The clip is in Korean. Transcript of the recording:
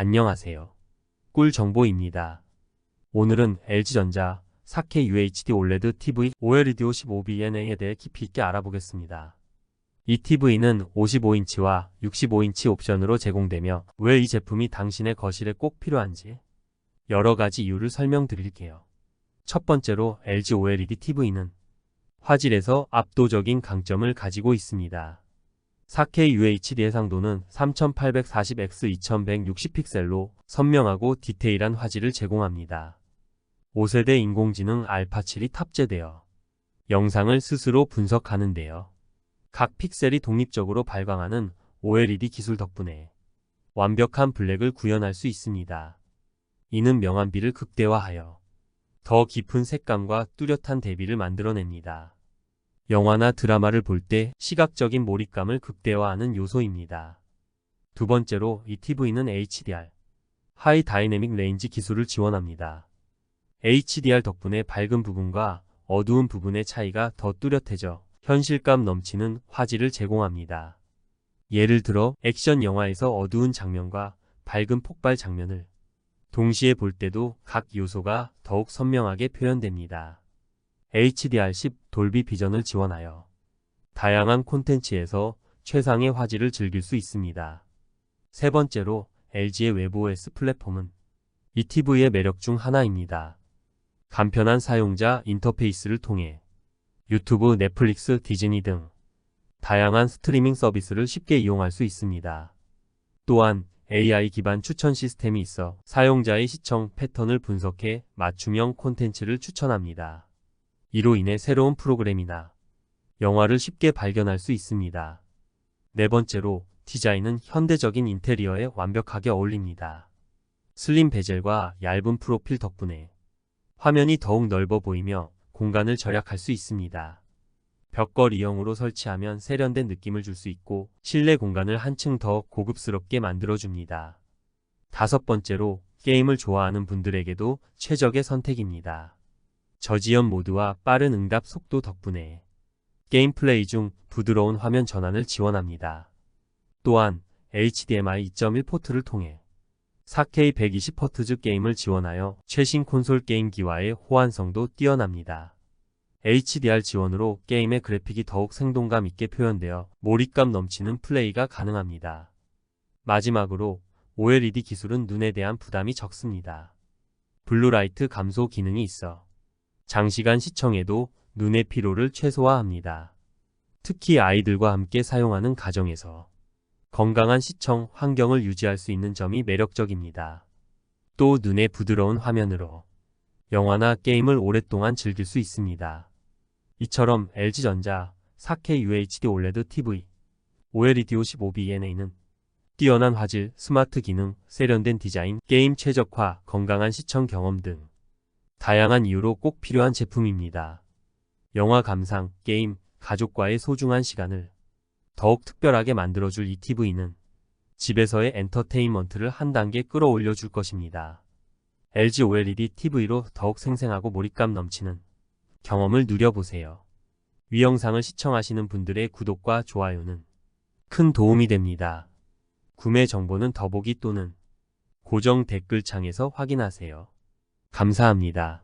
안녕하세요. 꿀 정보입니다. 오늘은 LG전자 4K UHD OLED TV OLED 15BNA에 대해 깊이 있게 알아보겠습니다. 이 TV는 55인치와 65인치 옵션으로 제공되며 왜 이 제품이 당신의 거실에 꼭 필요한지 여러 가지 이유를 설명드릴게요. 첫 번째로 LG OLED TV는 화질에서 압도적인 강점을 가지고 있습니다. 4K UHD 해상도는 3840x 2160픽셀로 선명하고 디테일한 화질을 제공합니다. 5세대 인공지능 알파7이 탑재되어 영상을 스스로 분석하는데요. 각 픽셀이 독립적으로 발광하는 OLED 기술 덕분에 완벽한 블랙을 구현할 수 있습니다. 이는 명암비를 극대화하여 더 깊은 색감과 뚜렷한 대비를 만들어냅니다. 영화나 드라마를 볼 때 시각적인 몰입감을 극대화하는 요소입니다. 두 번째로 이 TV는 HDR, 하이 다이내믹 레인지 기술을 지원합니다. HDR 덕분에 밝은 부분과 어두운 부분의 차이가 더 뚜렷해져 현실감 넘치는 화질을 제공합니다. 예를 들어 액션 영화에서 어두운 장면과 밝은 폭발 장면을 동시에 볼 때도 각 요소가 더욱 선명하게 표현됩니다. HDR10 돌비 비전을 지원하여 다양한 콘텐츠에서 최상의 화질을 즐길 수 있습니다. 세 번째로 LG의 외부 OS 플랫폼은 이 TV의 매력 중 하나입니다. 간편한 사용자 인터페이스를 통해 유튜브, 넷플릭스, 디즈니 등 다양한 스트리밍 서비스를 쉽게 이용할 수 있습니다. 또한 AI 기반 추천 시스템이 있어 사용자의 시청 패턴을 분석해 맞춤형 콘텐츠를 추천합니다. 이로 인해 새로운 프로그램이나 영화를 쉽게 발견할 수 있습니다. 네 번째로 디자인은 현대적인 인테리어에 완벽하게 어울립니다. 슬림 베젤과 얇은 프로필 덕분에 화면이 더욱 넓어 보이며 공간을 절약할 수 있습니다. 벽걸이형으로 설치하면 세련된 느낌을 줄 수 있고 실내 공간을 한층 더 고급스럽게 만들어줍니다. 다섯 번째로 게임을 좋아하는 분들에게도 최적의 선택입니다. 저지연 모드와 빠른 응답 속도 덕분에 게임 플레이 중 부드러운 화면 전환을 지원합니다. 또한 HDMI 2.1 포트를 통해 4K 120Hz 게임을 지원하여 최신 콘솔 게임기와의 호환성도 뛰어납니다. HDR 지원으로 게임의 그래픽이 더욱 생동감 있게 표현되어 몰입감 넘치는 플레이가 가능합니다. 마지막으로 OLED 기술은 눈에 대한 부담이 적습니다. 블루라이트 감소 기능이 있어 장시간 시청에도 눈의 피로를 최소화합니다. 특히 아이들과 함께 사용하는 가정에서 건강한 시청 환경을 유지할 수 있는 점이 매력적입니다. 또 눈의 부드러운 화면으로 영화나 게임을 오랫동안 즐길 수 있습니다. 이처럼 LG전자 4K UHD OLED TV OLED 55BNA는 뛰어난 화질, 스마트 기능, 세련된 디자인, 게임 최적화, 건강한 시청 경험 등 다양한 이유로 꼭 필요한 제품입니다. 영화 감상, 게임, 가족과의 소중한 시간을 더욱 특별하게 만들어줄 이 TV는 집에서의 엔터테인먼트를 한 단계 끌어올려 줄 것입니다. LG OLED TV로 더욱 생생하고 몰입감 넘치는 경험을 누려보세요. 위 영상을 시청하시는 분들의 구독과 좋아요는 큰 도움이 됩니다. 구매 정보는 더보기 또는 고정 댓글창에서 확인하세요. 감사합니다.